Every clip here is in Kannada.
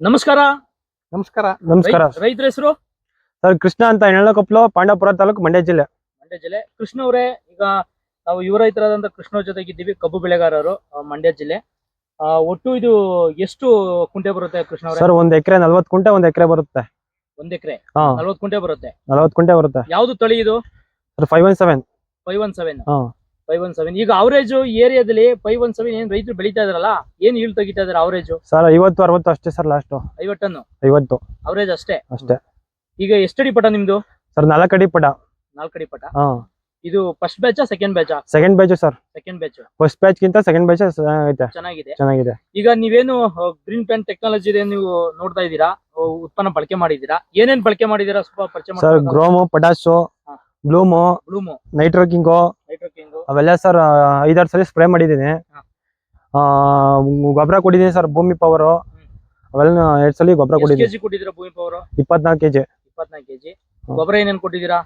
ನಮಸ್ಕಾರ. ನಮಸ್ಕಾರ. ನಮಸ್ಕಾರ. ರೈತರ ಹೆಸರು? ಸರ್ ಕೃಷ್ಣ ಅಂತ ಹೆಣ್ಣಕೊಪ್ಪಲು ಪಾಂಡವಪುರ ತಾಲೂಕು ಮಂಡ್ಯ ಜಿಲ್ಲೆ. ಮಂಡ್ಯ ಜಿಲ್ಲೆ. ಕೃಷ್ಣ ಅವರೇ ಈಗ ನಾವು ಯುವ ರೈತರಾದಂತ ಕೃಷ್ಣ ಜೊತೆಗಿದ್ದೀವಿ ಕಬ್ಬು ಬೆಳೆಗಾರರು ಆ, ಮಂಡ್ಯ ಜಿಲ್ಲೆ. ಆ, ಒಟ್ಟು ಇದು ಎಷ್ಟು ಕುಂಟೆ ಬರುತ್ತೆ ಕೃಷ್ಣ ಅವರೇ? ಸರ್ ಒಂದ್ ಎಕರೆ ನಲ್ವತ್ ಕುಂಟೆ ಒಂದ್ ಎಕರೆ ಬರುತ್ತೆ. ಒಂದ್ ಎಕರೆ? ಹಾ. ನಲ್ವತ್ ಕುಂಟೆ ಬರುತ್ತೆ? ನಲ್ವತ್ ಕುಂಟೆ ಬರುತ್ತೆ. ಯಾವ್ದು ತಳಿ ಇದು? Sir five one seven five one seven ಹಾ. ಫೈವ್ ಒನ್ ಸೆವೆನ್ ಈಗ ಅವರೇಜ್ ಏರಿಯಾದಲ್ಲಿ ಫೈವ್ ಒನ್ ಸೆವೆನ್ ಏನ್ ರೈತರು ಬೆಳೀತಾ ಇದಾರಲ್ಲ ಏನ್ ಇಳ್ ತೆಗಿತಾ ಇದಾರೆ ಅವರೇಜ್ ಸರ್ ಐವತ್ತು ಅರವತ್ತು ಅಷ್ಟೇ ಸರ್ ಲಾಸ್ಟ್ ಐವತ್ತನ್ನು? ಐವತ್ತು. ಅವರೇಜ್ ಅಷ್ಟೇ? ಅಷ್ಟೇ. ಈಗ ಎಷ್ಟಡಿ ಪಟ ನಿಮ್ದು? ಸರ್ ನಾಲ್ಕಡಿ ಪಟ. ನಾಲ್ಕಡಿ ಪಟ? ಹಾ. ಇದು first batch second batch second batch sir second batch first batch ಗಿಂತ ಸೆಕೆಂಡ್ ಬ್ಯಾಚ್ ಐತೆ. ಚೆನ್ನಾಗಿದೆ. ಚೆನ್ನಾಗಿದೆ. ಈಗ ನೀವೇನು ಗ್ರೀನ್ ಪ್ಯಾನ್ ಟೆಕ್ನಾಲಜಿ ನೀವು ನೋಡ್ತಾ ಇದ್ದೀರಾ? ಉತ್ಪನ್ನ ಬಳಕೆ ಮಾಡಿದೀರಾ ಏನೇನ್ ಬಳಕೆ ಮಾಡಿದೀರಾ ಸ್ವಲ್ಪ ಪರಿಚಯ ಸರ್ ಗ್ರೋಮು ಪಟಾಸು ಬ್ಲೂಮೋ ಬ್ಲೂಮು ಬ್ಲೂಮು ನೈಟ್ರೋಕಿಂಗು ನೈಟ್ರೋಕಿಂಗು ಅವೆಲ್ಲ ಸರ್ ಐದಾರು ಸಲ ಸ್ಪ್ರೇ ಮಾಡಿದ್ದೀನಿ. ಗೊಬ್ಬರ ಕೊಟ್ಟಿದ್ದೀನಿ ಸರ್ ಭೂಮಿ ಪವರು ಅವೆಲ್ಲ ಎರಡ್ ಸಲ ಗೊಬ್ಬರ ಕೊಟ್ಟಿದ್ದೀನಿ. ಕೊಟ್ಟಿದ್ದೀರಾ ಭೂಮಿ ಪವರ್ ಇಪ್ಪತ್ನಾಲ್ಕು ಕೆಜಿ. ಇಪ್ಪತ್ನಾಲ್ಕು ಕೆಜಿ. ಗೊಬ್ಬರ ಏನೇನು ಕೊಟ್ಟಿದ್ದೀರಾ?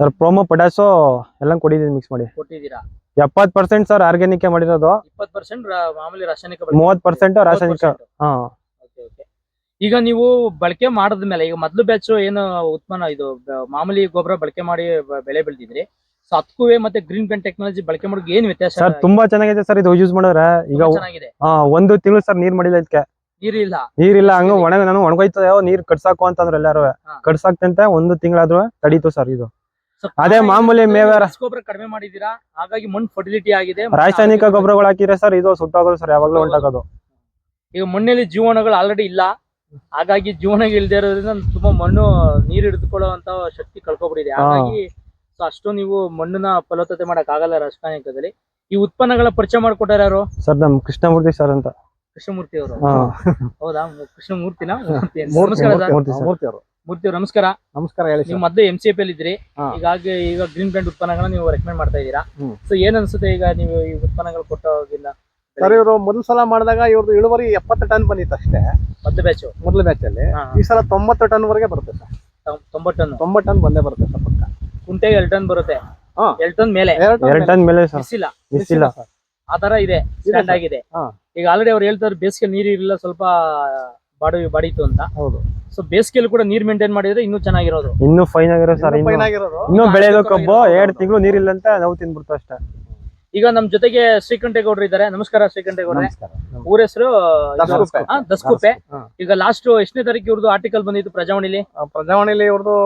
ಸರ್ ಪ್ರೋಮೋ ಪಟಾಸು ಎಲ್ಲ ಕೊಟ್ಟಿದ್ದೀನಿ ಮಿಕ್ಸ್ ಮಾಡಿ. ಕೊಟ್ಟಿದ್ದೀರಾ? ಎಪ್ಪತ್ ಪರ್ಸೆಂಟ್ ಸರ್ ಆರ್ಗ್ಯಾನಿಕ್ ಮಾಡಿರೋದು. ಇಪ್ಪತ್ ಪರ್ಸೆಂಟ್ ಮಾಮೂಲಿ ರಾಸಾಯನಿಕ ಮೂವತ್ ಪರ್ಸೆಂಟ್ ರಾಸಾಯನಿಕ. ಹಾ. ಈಗ ನೀವು ಬಳಕೆ ಮಾಡಿದ್ಮೇಲೆ ಈಗ ಮೊದ್ಲು ಬ್ಯಾಚ್ ಏನು ಉತ್ಪನ್ನ ಇದು ಮಾಮೂಲಿ ಗೊಬ್ಬರ ಬಳಕೆ ಮಾಡಿ ಬೆಳೆ ಬೆಳೆದಿದ್ರಿ. ಸೊ ಅದಕ್ಕೂ ಮತ್ತೆ ಗ್ರೀನ್ ಪೆನ್ ಟೆಕ್ನಾಲಜಿ ಬಳಕೆ ಮಾಡೋದು ಏನ್ ವ್ಯತ್ಯಾಸ? ಸರ್ ತುಂಬಾ ಚೆನ್ನಾಗಿದೆ ಸರ್ ಇದು ಯೂಸ್ ಮಾಡಿದ್ರೆ. ಈಗ ಚೆನ್ನಾಗಿದೆ. ಆ, ಒಂದು ತಿಂಗಳು ಸರ್ ನೀರ್ ಮಾಡಿಲ್ಲ ಇದಕ್ಕೆ ನೀರಿಲ್ಲ. ನೀರಿಲ್ಲ ಹಂಗ ಒಣಗ ನಾನು ಒಣಗೋಯ್ತದೆ ನೀರ್ ಕಟ್ಸಾಕು ಅಂತಂದ್ರೆ ಎಲ್ಲಾರು. ಕಟ್ಸಾಕ್ತಂತೆ ಒಂದು ತಿಂಗಳಾದ್ರೂ ತಡೀತು ಸರ್ ಇದು. So, ಅದೇ ಕಾರಣ ಮಾಮೂಲಿ ಏನಂದ್ರೆ ಮೇವೆ- ರಸ ಗೊಬ್ಬರ ಕಡಿಮೆ ಮಾಡಿದೀರಾ? ಹಾಗಾಗಿ ಮಣ್ಣು ಫರ್ಟಿಲಿಟಿ ಆಗಿದೆ ರಾಸಾಯನಿಕ ಗೊಬ್ಬರಗಳು ಹಾಕಿದ್ರೆ ಸರ್ ಇದು ಸುಟ್ಟಾಗೋದು ಸರ್ ಯಾವಾಗ್ಲೂ ಹೊಂಟಾಗೋದು. ಈಗ ಮಣ್ಣಲ್ಲಿ ಜೀವನಗಳು ಆಲ್ರೆಡಿ ಇಲ್ಲ. ಹಾಗಾಗಿ ಜೀವನ ಇಲ್ದೇ ಇರೋದ್ರಿಂದ ತುಂಬಾ ಮಣ್ಣು ನೀರು ಹಿಡಿದುಕೊಳ್ಳುವಂತ ಶಕ್ತಿ ಕಳ್ಕೊಬಿಟ್ಟಿದೆ. ಹಾಗಾಗಿ ಸೊ ಅಷ್ಟು ನೀವು ಮಣ್ಣಿನ ಫಲವತ್ತತೆ ಮಾಡಕ್ ಆಗಲ್ಲ ರಾಸಾಯನಿಕದಲ್ಲಿ ಈ ಉತ್ಪನ್ನಗಳ ಪರಿಚಯ ಮಾಡ್ಕೊಟ್ಟಾರ ಯಾರು? ಸರ್ ನಮ್ ಕೃಷ್ಣಮೂರ್ತಿ ಸರ್ ಅಂತ. ಕೃಷ್ಣಮೂರ್ತಿ ಅವರು. ಹಾ. ಹೌದಾ? ಮು- ಕೃಷ್ಣಮೂರ್ತಿನ ಮೂರ್ತಿ. ಅಂತ. ಮೂರ್ತಿ ನಮಸ್ಕಾರ ಸರ್. ಮೂರ್ತಿ ಮೂರ್ತಿ ಅವರು. ಮೂರ್ತಿ ಅವ್ರು ನಮಸ್ಕಾರ. ನಮಸ್ಕಾರ ಹೇಳಿ ನೀವು ಸರ್ ಮೊದ್ಲು ಎಂ ಸಿ ಎಫ್ ಅಲ್ಲಿ ಇದ್ರಿ ಹಾ. ಹೀಗಾಗಿ ಈಗ ಗ್ರೀನ್ ಬ್ರ್ಯಾಂಡ್ ಉತ್ಪನ್ನಗಳನ್ನ ನೀವು ರೆಕಮೆಂಡ್ ಮಾಡ್ತಾ ಇದ್ದೀರಾ? ಹ್ಮ್. ಸೊ ಏನ್ ಅನ್ಸುತ್ತೆ ಈಗ ನೀವು ಈ ಉತ್ಪನ್ನಗಳು ಕೊಟ್ಟೋಗಿಲ್ಲ ಸರ್ ಇವರು ಮೊದಲ ಸಲ ಮಾಡಿದಾಗ ಇವ್ರದ್ದು ಇಳುವರಿ ಎಪ್ಪತ್ತು ಟನ್ ಬಂದಿತ್ತು ಅಷ್ಟೇ. ಮೊದಲು ಬ್ಯಾಚ್ ಮೊದಲ ಬ್ಯಾಚ್ ಅಲ್ಲಿ. ಈ ಸಲ ತೊಂಬತ್ತು ಟನ್ ವರೆಗೆ ಬರುತ್ತೆ ಸರ್. ತೊಂಬತ್ತು ಟನ್ ತೊಂಬತ್ತು ಟನ್ ಬಂದೇ ಬರುತ್ತೆ ಸರ್ ಪಕ್ಕ. ಕುಂಟೆಗೆ ಎರಡು ಟನ್ ಬರುತ್ತೆ. ಹಾ. ಎರಡು ಟನ್ ಮೇಲೆ. ಎರಡು ಎರಡ್ ಟನ್ ಮೇಲೆ ಸರ್. ಬಿಸಿಲ್ಲ ಮಿಸ್ ಇಲ್ಲ ಸರ್ ಆ ತರ ಇದೆ. ಸ್ಟ್ಯಾಂಡ್. ಆಗಿದೆ. ಹಾ. ಈಗ ಆಲ್ರೆಡಿ ಅವ್ರು ಹೇಳ್ತಾರೆ ಬೇಸಿಗೆ ನೀರು ಇರಲಿಲ್ಲ ಸ್ವಲ್ಪ ಬಾಡಿ ಬಾಡಿತ್ತು ಅಂತ. ಹೌದು. ಸೊ ಬೇಸಿಗೆಯಲ್ಲಿ ಕೂಡ ನೀರ್ ಮೇಂಟೈನ್ ಮಾಡಿದ್ರೆ ಇನ್ನೂ ಚೆನ್ನಾಗಿರೋದು. ಇನ್ನೂ ಫೈನ್ ಆಗಿರೋ ಸರ್ ಇನ್ನೂ ಫೈನ್ ಆಗಿರೋದು. ಇನ್ನು ಬೆಳೆಯೋದು ಕಬ್ಬು. ಎರಡ್ ತಿಂಗಳು ನೀರಿಲ್ಲಂತ ನಾವು ತಿನ್ಬಿಡ್ತು ಅಷ್ಟೇ. ಈಗ ನಮ್ ಜೊತೆಗೆ ಶ್ರೀಕಂಠೇಗೌಡರು ಇದ್ದಾರೆ. ನಮಸ್ಕಾರ ಶ್ರೀಕಂಠೇಗೌಡ್ರೆ. ನಮಸ್ಕಾರ. ಊರ ಹೆಸರು ದಸ್ಕುಪೆ ದಸ್ಕುಪ್ಪೆ ಹಾ. ಈಗ ಲಾಸ್ಟ್ ಎಷ್ಟನೇ ತಾರೀಕು ಇವ್ರದ್ದು ಆರ್ಟಿಕಲ್ ಬಂದಿತ್ತು ಪ್ರಜಾವಾಣಿಲಿ? ಪ್ರಜಾವಾಣಿಲಿ ಇವ್ರದ್ದು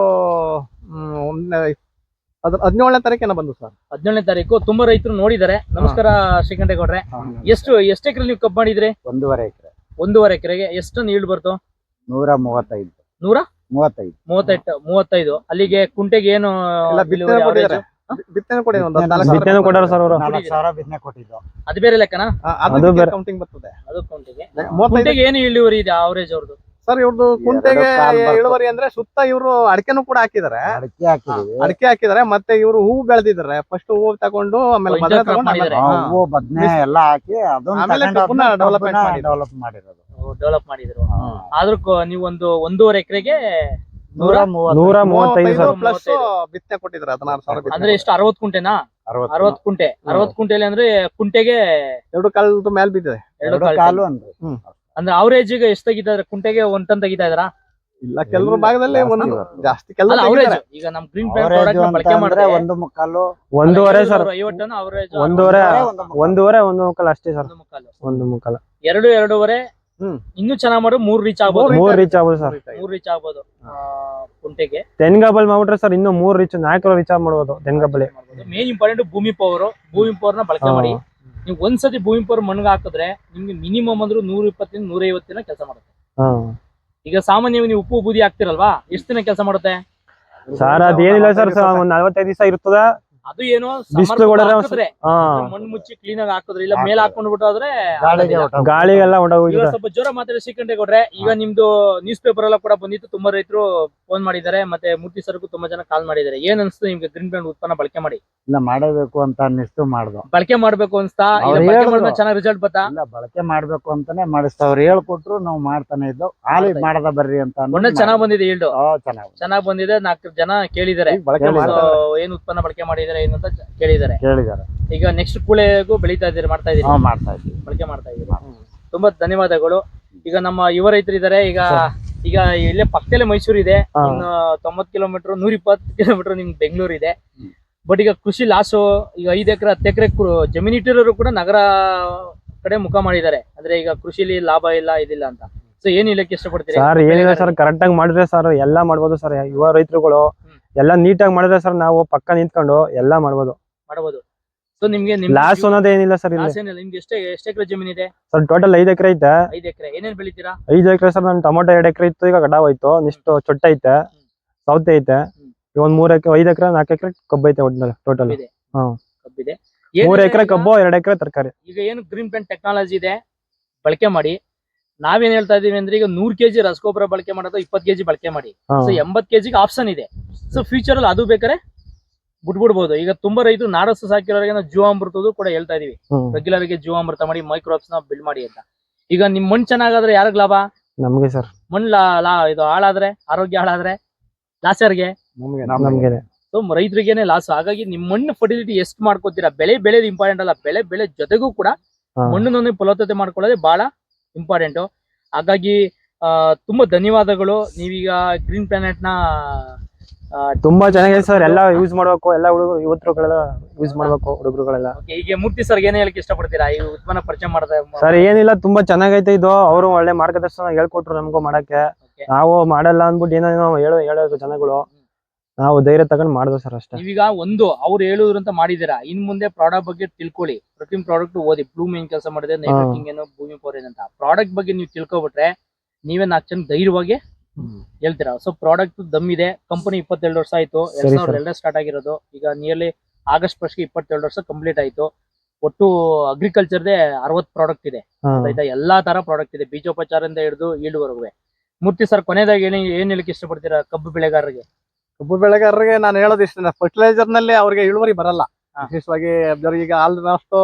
ಅದ್ರ ಹದಿನೇಳನೇ ತಾರೀಕೇನ ಬಂದು ಸರ್? ಹದಿನೇಳನೇ ತಾರೀಕು. ತುಂಬಾ ರೈತರು ನೋಡಿದ್ದಾರೆ. ನಮಸ್ಕಾರ ಶ್ರೀಕಂಠೇಗೌಡ್ರೆ. ಎಷ್ಟು ಎಷ್ಟು ಎಕರೆ ನೀವು ಕಬ್ಬು ಮಾಡಿದ್ರಿ? ಒಂದೂವರೆ ಎಕರೆ. ಒಂದೂವರೆ ಎಕರೆಗೆ. ಎಷ್ಟು ನೀಳ್ ಬರ್ತು? ನೂರ ಮೂವತ್ತೈದು. ನೂರ? ಮೂವತ್ತೈದು. ಮೂವತ್ತೆಂಟು ಮೂವತ್ತೈದು. ಅಲ್ಲಿಗೆ ಕುಂಟೆಗೆ ಏನು ಬಿತ್ತನೆ ಕೊಡಿ ಒಂದು ಬಿತ್ತನೆ ಕೊಟ್ಟಾರ ಸರ್ ಅವರು. ನಾಲ್ಕು ಸಾವಿರ ಬಿತ್ತನೆ ಕೊಟ್ಟಿದ್ದು. ಅದು ಬೇರೆ ಲೆಕ್ಕನಾ? ಅದು ಅದು ಬೇರೆ. ಕೌಂಟಿಂಗ್ ಬರ್ತದೆ. ಅದು ಕೌಂಟಿಗೆ ಮೂವತ್ತೈದು ಕುಂಟೆಗೆ ಏನು ಇಳುವರಿ ಇದೆ ಅವರೇಜ್ ಅವ್ರದ್ದು ಸರ್ ಇವ್ರದ್ದು ಕುಂಟೆಗೆ. ಇಳುವರಿ ಅಂದ್ರೆ ಸುತ್ತ ಇವರು ಅಡಕೆನು ಕೂಡ ಹಾಕಿದಾರೆ. ಅಡಿಕೆ ಹಾಕಿದೀವಿ. ಅಡಿಕೆ ಹಾಕಿದ್ದಾರೆ ಮತ್ತೆ ಇವರು ಹೂವು ಬೆಳೆದಿದ್ದಾರೆ ಫಸ್ಟ್ ಹೂವು ತಗೊಂಡು ಆಮೇಲೆ intercrop ತಗೊಂಡು. ಹೂವು ಬದ್ನೆ ಎಲ್ಲ ಹಾಕಿ ಆಮೇಲೆ ಪುನಃ ಪುನಃ ಮಾಡಿರೋದು. ಡೆವಲಪ್ ಮಾಡಿದ್ರು. ಆದ್ರೂ ನೀವು ಒಂದು ಒಂದೂವರೆ ಎಕರೆಗೆ ನೂರ ನೂರ ಮೂವತ್ತೈದು. ಪ್ಲಸ್. ಬಿತ್ತನೆ ಕೊಟ್ಟಿದ್ದಾರೆ ಹದಿನಾರು ಸಾವಿರ ಅಂದ್ರೆ ಎಷ್ಟು ಅರವತ್ ಕುಂಟೆನಾ? ಅರವತ್ತು. ಅರವತ್ ಕುಂಟೆ. ಅರವತ್ ಕುಂಟೆಲಿ ಅಂದ್ರೆ ಕುಂಟೆಗೆ ಎರಡು ಕಾಲದ ಮೇಲೆ ಬಿದ್ದಿದೆ. ಎರಡು ಕಾಲು ಅಂದ್ರೆ. ಅಂದ್ರೆ ಅವರೇಜ್ ಈಗ ಎಷ್ಟು ತೆಗಿತಾ ಇದಾರೆ? ಕುಂಟೆಗೆ ಒಂದ್ ಟನ್ ತೆಗಿತಾ ಇದಾರಾ? ಇಲ್ಲ ಕೆಲವರ ಭಾಗದಲ್ಲಿ ಜಾಸ್ತಿ ಅಲ್ಲ ಅವರೇಜ್ ಈಗ ನಮ್ ಗ್ರೀನ್ ಪ್ರಾಡಕ್ಟ್ ಬಳಕೆ ಮಾಡಿದ್ರೆ ಒಂದು ಮುಕ್ಕಾಲು. ಒಂದೂವರೆ ಸರ್. ಐವತ್ತು ಟನ್ ಅವರೇಜ್ ಒಂದೂವರೆ ಒಂದು ಮುಕ್ಕಾಲು. ಒಂದೂವರೆ ಒಂದು ಮುಕ್ಕಾಲು ಅಷ್ಟೇ ಸರ್. ಒಂದು ಮುಕ್ಕಾಲು. ಒಂದು ಮುಕ್ಕಾಲು. ಎರಡು ಎರಡೂವರೆ ಹ್ಮ್. ಇನ್ನೂ ಚೆನ್ನಾಗ್ ಮಾಡೋದು ಮೂರ್ ರೀಚ್ ಆಗ್ಬೋದು. ಮೂರ್ ರೀಚ್ ಆಗ್ಬೋದು. ಸರ್. ಮೂರ್ ರೀಚ್ ಆಗ್ಬೋದು ಕುಂಟೆಗೆ. ತೆನ್ಗಬಲ್ ಮಾಡ್ಬಿಟ್ರೆ ಸರ್ ಇನ್ನು ಮೂರ್ ರೀಚ್ ನಾಲ್ಕರ ರೀಚ್ ಮಾಡ್ಬೋದು ತೆನ್ಗಬಲ್ ಮೇನ್ ಇಂಪಾರ್ಟೆಂಟ್ ಭೂಮಿ ಪವರ್ ಭೂಮಿ ಪವರ್ನ ಬಳಕೆ ಮಾಡಿ. ನೀವು ಒಂದ್ಸತಿ ಭೂಮಿ ಪರ್ ಮಣ್ಣಿಗೆ ಹಾಕಿದ್ರೆ ನಿಮ್ಗೆ ಮಿನಿಮಮ್ ಅಂದ್ರೂ ನೂರ ಇಪ್ಪತ್ತಿನ ನೂರ ದಿನ ಕೆಲಸ ಮಾಡುತ್ತೆ. ಈಗ ಸಾಮಾನ್ಯವಾಗಿ ನೀವು ಉಪ್ಪು ಬೂದಿ ಹಾಕ್ತಿರಲ್ವಾ? ಎಷ್ಟು ದಿನ ಕೆಲಸ ಮಾಡುತ್ತೆ? ಸರ್ ಅದೇನಿಲ್ಲ ಸರ್ ಒಂದ್ ನಲ್ವತ್ತೈದು ದಿವಸ ಇರ್ತದ. ಅದು ಏನೋ ಮಣ್ಣು ಮುಚ್ಚಿ ಕ್ಲೀನ್ ಆಗಿ ಹಾಕಿದ್ರೆ ಇಲ್ಲ ಮೇಲೆ ಹಾಕೊಂಡ್ ಬಿಟ್ಟಾದ್ರೆ. ಗಾಳಿಗೆಲ್ಲ ಸ್ವಲ್ಪ ಜ್ವರ ಮಾತಾಡಿ ಶ್ರೀಕಂಠೆ ಕೊಡ್ರೆ ಈಗ ನಿಮ್ದು ನ್ಯೂಸ್ ಪೇಪರ್ ಎಲ್ಲ ಕೂಡ ಬಂದಿತ್ತು ತುಂಬಾ ರೈತರು ಫೋನ್ ಮಾಡಿದ್ದಾರೆ ಮತ್ತೆ ಮೂರ್ತಿ ಸರ್ಗೂ ತುಂಬಾ ಜನ ಕಾಲ್ ಮಾಡಿದ್ದಾರೆ. ಏನ್ ಅನ್ಸ್ತು ನಿಮ್ಗೆ ಗ್ರೀನ್ ಬ್ಯಾಂಡ್ ಉತ್ಪನ್ನ ಬಳಕೆ ಮಾಡಿ? ಇಲ್ಲ ಮಾಡಬೇಕು ಅಂತ ಅನ್ನಿಸ್ತು ಮಾಡ್ದು. ಬಳಕೆ ಮಾಡ್ಬೇಕು ಅನ್ಸ್ತಾ ಇಲ್ಲ ಅವ್ರು ಮಾಡಿದ್ರೆ ಚೆನ್ನಾಗಿ ರಿಸಲ್ಟ್ ಬತ್ತಾ? ಇಲ್ಲ ಬಳಕೆ ಮಾಡ್ಬೇಕು ಅಂತಾನೆ ಮಾಡಿಸ್ತಾ ಅವ್ರು. ಹೇಳ್ಕೊಟ್ರು ನಾವು ಮಾಡ್ತಾನೆ ಇದ್ದು ಹಾಲಿ ಮಾಡ್ತಾ ಮಾಡದ ಬರ್ರಿ ಅಂತ ಒಳ್ಳೆ ಚೆನ್ನಾಗ್ ಬಂದಿದೆ ಈಲ್ಡು ಓ ಚೆನ್ನಾಗಿ ಚೆನ್ನಾಗ್ ಬಂದಿದೆ ನಾಲ್ಕು ಜನ ಕೇಳಿದ್ದಾರೆ. ಏನ್ ಉತ್ಪನ್ನ ಬಳಕೆ ಮಾಡಿದ್ದಾರೆ? ಏನು ಅಂತ ಕೇಳಿದ್ದಾರೆ. ಕೇಳಿದಾರೆ ಈಗ ನೆಕ್ಸ್ಟ್ ಕೂಳೆಗೂ ಬೆಳೀತಾ ಇದ್ದೀರಿ ಮಾಡ್ತಾ ಇದ್ದೀರಿ? ನಾವು ಮಾಡ್ತಾ ಇದ್ದೀವಿ. ಬಳಕೆ ಮಾಡ್ತಾ ಇದ್ದೀರಿ. ತುಂಬಾ ಧನ್ಯವಾದಗಳು. ಈಗ ನಮ್ಮ ಯುವ ರೈತರು ಇದಾರೆ ಈಗ ಈಗ ಇಲ್ಲೇ ಪಕ್ಕದಲ್ಲೇ ಮೈಸೂರು ಇದೆ. ಇನ್ನು ತೊಂಬತ್ ಕಿಲೋಮೀಟರ್ ನೂರ ಇಪ್ಪತ್ತು ಕಿಲೋಮೀಟರ್ ನಿಮ್ಗೆ ಬೆಂಗಳೂರು ಇದೆ. ಬಟ್ ಈಗ ಕೃಷಿ ಲಾಸು ಈಗ ಐದು ಎಕರೆ ಹತ್ತು ಎಕರೆ ಜಮೀನ್ ಇಟ್ಟಿರೋರು ಕೂಡ ನಗರ ಕಡೆ ಮುಖ ಮಾಡಿದ್ದಾರೆ. ಅಂದ್ರೆ ಈಗ ಕೃಷಿಲಿ ಲಾಭ ಇಲ್ಲ ಇದಿಲ್ಲ ಅಂತ. ಸೊ ಏನ್ ಇಲ್ಲಕ್ಕೆ ಇಷ್ಟಪಡ್ತೀರಿ? ಸರ್ ಏನಿಲ್ಲ ಸರ್ ಕರೆಕ್ಟ್ ಆಗಿ ಮಾಡಿದ್ರೆ ಸರ್ ಎಲ್ಲಾ ಮಾಡ್ಬೋದು ಸರ್. ಯುವ ರೈತರುಗಳು. ಎಲ್ಲಾ ನೀಟಾಗಿ ಮಾಡಿದ್ರೆ ಸರ್ ನಾವು ಪಕ್ಕ ನಿಂತ್ಕೊಂಡು ಎಲ್ಲ ಮಾಡ್ಬೋದು. ಮಾಡಬಹುದು ಸೊ ನಿಮ್ಗೆ ಲಾಸ್ ಅನ್ನೋದು ಏನಿಲ್ಲ ಸರ್ ಇಲ್ಲಿ. ಲಾಸ್ ಏನಿಲ್ಲ. ನಿಮ್ಗೆ ಎಷ್ಟು ಎಷ್ಟು ಎಕರೆ ಜಮೀನ್ ಇದೆ? ಸರ್ ಟೋಟಲ್ ಐದ್ ಎಕರೆ ಐತೆ. ಐದು ಎಕರೆ. ಏನೇನ್ ಬೆಳಿತೀರಾ? ಐದು ಎಕರೆ ಸರ್ ನನ್ ಟೊಮೊಟೊ ಎರಡ್ ಎಕರೆ ಇತ್ತು. ಈಗ ಗಡಾವ್ ಆಯ್ತು. ನೆಕ್ಸ್ಟ್ ಚೊಟ್ಟ ಐತೆ. ಸೌತೆ ಐತೆ. ಈಗ ಒಂದ್ ಮೂರ್ ಎಕರೆ ಐದ್ ಎಕರೆ ನಾಲ್ಕು ಎಕರೆ ಕಬ್ಬು ಐತೆ ಒಟ್ಟಿನಲ್ಲಿ ಟೋಟಲ್ ಇದೆ. ಕಬ್ಬಿದೆ. ಮೂರ್ ಎಕರೆ ಈಗ- ಕಬ್ಬು ಎರಡ್ ಎಕರೆ ತರಕಾರಿ. ಈಗ ಏನು ಗ್ರೀನ್ ಪೆನ್ ಟೆಕ್ನಾಲಜಿ ಇದೆ? ಬಳಕೆ ಮಾಡಿ. ನಾವೇನ್ ಹೇಳ್ತಾ ಇದೀವಿ ಅಂದ್ರೆ ಈಗ ನೂರ್ ಕೆಜಿ ರಸಗೊಬ್ಬರ ಬಳಕೆ ಮಾಡೋದು ಇಪ್ಪತ್ ಕೆಜಿ ಬಳಕೆ ಮಾಡಿ. ಸೊ ಎಂಬತ್ ಕೆಜಿಗೆ ಆಪ್ಷನ್ ಇದೆ. ಸೊ ಫ್ಯೂಚರ್ ಅಲ್ಲಿ ಅದು ಬೇಕಾರೆ ಬಿಟ್ಬಿಡ್ಬೋದು. ಈಗ ತುಂಬಾ ರೈತರು ನಾಡಸ್ಸು ಸಾಕಿರೋರಿಗೆ ನಾವು ಜೀವಾಮೃತದ್ದು ಕೂಡ ಹೇಳ್ತಾ ಇದೀವಿ. ರೆಗ್ಯುಲರ್ಗೆ ಜೀವಾಮೃತ ಮಾಡಿ ಮೈಕ್ರೋಬ್ಸ್ನ ಬಿಲ್ಡ್ ಮಾಡಿ ಅಂತ. ಈಗ ನಿಮ್ ಮಣ್ಣು ಚೆನ್ನಾಗಾದ್ರೆ ಯಾರಿಗ್ ಲಾಭ? ನಮ್ಗೆ ಸರ್ ಮಣ್ಣು ಲಾ ಲಾ ಇದು ಹಾಳಾದ್ರೆ ಆರೋಗ್ಯ ಹಾಳಾದ್ರೆ? ಲಾಸ್ ಯಾರಿಗೆ? ನಮ್ಗೆ. ಸೊ ರೈತರಿಗೇನೆ ಲಾಸ್. ಹಾಗಾಗಿ ನಿಮ್ ಮಣ್ಣು ಫರ್ಟಿಲಿಟಿ ಎಷ್ಟು ಮಾಡ್ಕೋತೀರಾ? ಬೆಳೆ ಬೆಳೆದು ಇಂಪಾರ್ಟೆಂಟ್ ಅಲ್ಲ. ಬೆಳೆ ಬೆಳೆ ಜೊತೆಗೂ ಕೂಡ ಮಣ್ಣು ಮಣ್ಣನ್ನು ಫಲವತ್ತತೆ ಮಾಡ್ಕೊಳ್ಳೋದೇ ಬಹಳ ಇಂಪಾರ್ಟೆಂಟ್. ಹಾಗಾಗಿ ಆ, ತುಂಬಾ ಧನ್ಯವಾದಗಳು. ನೀವೀಗ ಗ್ರೀನ್ ಪ್ಲಾನೆಟ್ನ ತುಂಬಾ ಚೆನ್ನಾಗಿದೆ ಸರ್. ಎಲ್ಲ ಯೂಸ್ ಮಾಡಬೇಕು. ಎಲ್ಲ ಹುಡುಗರು ಯುವಕರುಗಳೆಲ್ಲ ಯೂಸ್ ಮಾಡಬೇಕು ಹುಡುಗರುಗಳೆಲ್ಲ. ಈಗ ಮೂರ್ತಿ ಸರ್ ಏನ್ ಹೇಳಕ್ ಇಷ್ಟಪಡ್ತೀರಾ? ಈ ಉತ್ಪನ್ನ ಪರಿಚಯ ಮಾಡಿದೆ ಸರ್ ಏನಿಲ್ಲ. ತುಂಬಾ ಚೆನ್ನಾಗೈತೆ ಇದು. ಅವರು ಒಳ್ಳೆ ಮಾರ್ಗದರ್ಶನ ಹೇಳ್ಕೊಟ್ರು ನಮಗೂ ಮಾಡಕ್ಕೆ. ನಾವು ಮಾಡಲ್ಲ ಅಂದ್ಬಿಟ್ಟು ಏನೇನೋ ಹೇಳೋ ಹೇಳೋದು ಜನಗಳು. ನಾವು ಧೈರ್ಯ ತಗೊಂಡ್ ಮಾಡ್ದು ಸರ್ ಅಷ್ಟೇ. ಈಗ ಒಂದು ಅವ್ರು ಹೇಳುದ್ರು ಅಂತ ಮಾಡಿದೀರಾ ಇನ್ ಮುಂದೆ ಪ್ರಾಡಕ್ಟ್ ಬಗ್ಗೆ ತಿಳ್ಕೊಳ್ಳಿ. ಪ್ರತಿ ಪ್ರಾಡಕ್ಟ್ ಓದಿ ಬ್ಲೂಮ್ ಏನ್ ಕೆಲಸ ಮಾಡಿದೆ ನೆಟ್ವರ್ಕಿಂಗ್ ಏನೋ ಭೂಮಿ ಪೋರ್ ಏನಂತ ಪ್ರಾಡಕ್ಟ್ ಬಗ್ಗೆ ನೀವು ತಿಳ್ಕೊಬಿಟ್ರೆ ನೀವೇ ನಾಲ್ಕು ಜನ ಧೈರ್ಯವಾಗಿ ಹೇಳ್ತೀರಾ? ಸೊ ಪ್ರಾಡಕ್ಟ್ ದಮ್ ಇದೆ. ಕಂಪನಿ ಇಪ್ಪತ್ತೆರಡು ವರ್ಷ ಆಯ್ತು. ಎರಡ್ ಸಾವಿರದ. ಎರಡೇ ಸ್ಟಾರ್ಟ್ ಆಗಿರೋದು. ಈಗ ನಿಯರ್ಲಿ ಆಗಸ್ಟ್ ಫಸ್ಟ್ ಇಪ್ಪತ್ತೆರಡು ವರ್ಷ ಕಂಪ್ಲೀಟ್ ಆಯ್ತು. ಒಟ್ಟು ಅಗ್ರಿಕಲ್ಚರ್ದೇ ಅರವತ್ ಪ್ರಾಡಕ್ಟ್ ಇದೆ. ಆಯ್ತಾ? ಎಲ್ಲಾ ತರ ಪ್ರಾಡಕ್ಟ್ ಇದೆ. ಬೀಜೋಪಚಾರದಿಂದ ಹಿಡಿದು ಈಳುವರೆಗೂ. ಮೂರ್ತಿ ಸರ್ ಕೊನೆಯದಾಗಿ ಏನ್ ಏನ್ ಹೇಳಕ್ ಇಷ್ಟಪಡ್ತೀರಾ ಕಬ್ಬು ಬೆಳೆಗಾರರಿಗೆ? ಕಬ್ಬು ಬೆಳೆಗಾರರಿಗೆ ನಾನು ಹೇಳೋದು ಇಷ್ಟ ಫರ್ಟಿಲೈಸರ್ನಲ್ಲಿ ಅವ್ರಿಗೆ ಇಳುವರಿ ಬರಲ್ಲ. ವಿಶೇಷವಾಗಿ ಈಗ ಆಲ್ಮೋಸ್ಟ್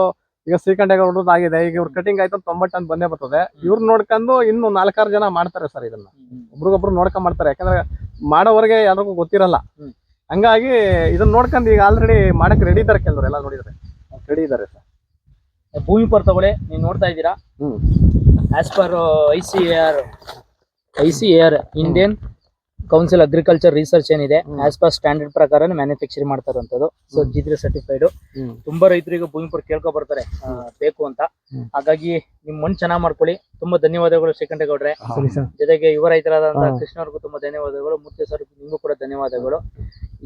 ಈಗ ಶ್ರೀಕಂಠೇಗೌಡರದ್ದು ಆಗಿದೆ ಈಗ ಇವ್ರ ಕಟಿಂಗ್ ಆಯ್ತು ತೊಂಬತ್ತು ಟನ್ ಬಂದೇ ಬರ್ತದೆ. ಇವ್ರು ನೋಡ್ಕೊಂಡು ಇನ್ನು ನಾಲ್ಕಾರು ಜನ ಮಾಡ್ತಾರೆ ಸರ್ ಇದನ್ನ. ಒಬ್ರಿಗೊಬ್ರು ನೋಡ್ಕೊಂಡ್ ಮಾಡ್ತಾರೆ ಯಾಕಂದ್ರೆ ಮಾಡೋವರೆಗೆ ಯಾರಿಗೂ ಗೊತ್ತಿರಲ್ಲ. ಹಂಗಾಗಿ ಇದನ್ನ ನೋಡ್ಕೊಂಡು ಈಗ ಆಲ್ರೆಡಿ ಮಾಡಕ್ ರೆಡಿ ಇದ್ದಾರೆ ಕೆಲವರು ಎಲ್ಲ ನೋಡಿದ್ರೆ. ರೆಡಿ ಇದ್ದಾರೆ ಸರ್. ಭೂಮಿ ಪರ್ ತಗೊಳ್ಳಿ ನೀವು ನೋಡ್ತಾ ಇದ್ದೀರಾ? ಹ್ಮ್. As per I C R I C R Indian council agriculture research ಏನಿದೆ. ಆಸ್ ಪರ್ ಸ್ಟ್ಯಾಂಡರ್ಡ್ ಪ್ರಕಾರ ಮ್ಯಾನುಫ್ಯಾಕ್ಚರ್ ಮಾಡ್ತಾ ಇರುವಂತದ್ದು ಸೊ ಜಿದ್ರೆ ಸರ್ಟಿಫೈಡ್ ತುಂಬಾ ರೈತರಿಗೆ ಭೂಮಿಪುರ್ ಭೂಮಿ ಪರ್ ಕೇಳ್ಕೊ ಬರ್ತಾರೆ ಆ, ಬೇಕು ಅಂತ. ಹಾಗಾಗಿ ನಿಮ್ ಮಣ್ಣು ಚೆನ್ನಾಗ್ ಮಾಡ್ಕೊಳ್ಳಿ. ತುಂಬಾ ಧನ್ಯವಾದಗಳು ಶ್ರೀಕಂಠೇಗೌಡ್ರೆ ಸರಿ ಸರ್. ಜೊತೆಗೆ ಯುವ ರೈತರಾದಂತಹ. ಕೃಷ್ಣ ಅವ್ರಿಗೂ ತುಂಬಾ ಧನ್ಯವಾದಗಳು. ಮುತ್ತೆ ಸರ್ ನಿಮಗೂ ಕೂಡ ಧನ್ಯವಾದಗಳು.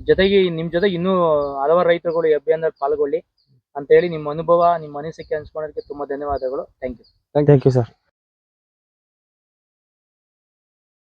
ಜೊತೆಗೆ ನಿಮ್ ಜೊತೆ ಇನ್ನೂ ಹಲವಾರು ರೈತರುಗಳು ಈ ಅಭಿಯಾನದಲ್ಲಿ ಪಾಲ್ಗೊಳ್ಳಿ ಅಂತ ಹೇಳಿ ನಿಮ್ಮ ಅನುಭವ ನಿಮ್ಮ ಅನಿಸಿಕೆ ಹಂಚ್ಕೊಳ್ಳೋದಕ್ಕೆ ತುಂಬಾ ಧನ್ಯವಾದಗಳು. Thank you thank you sir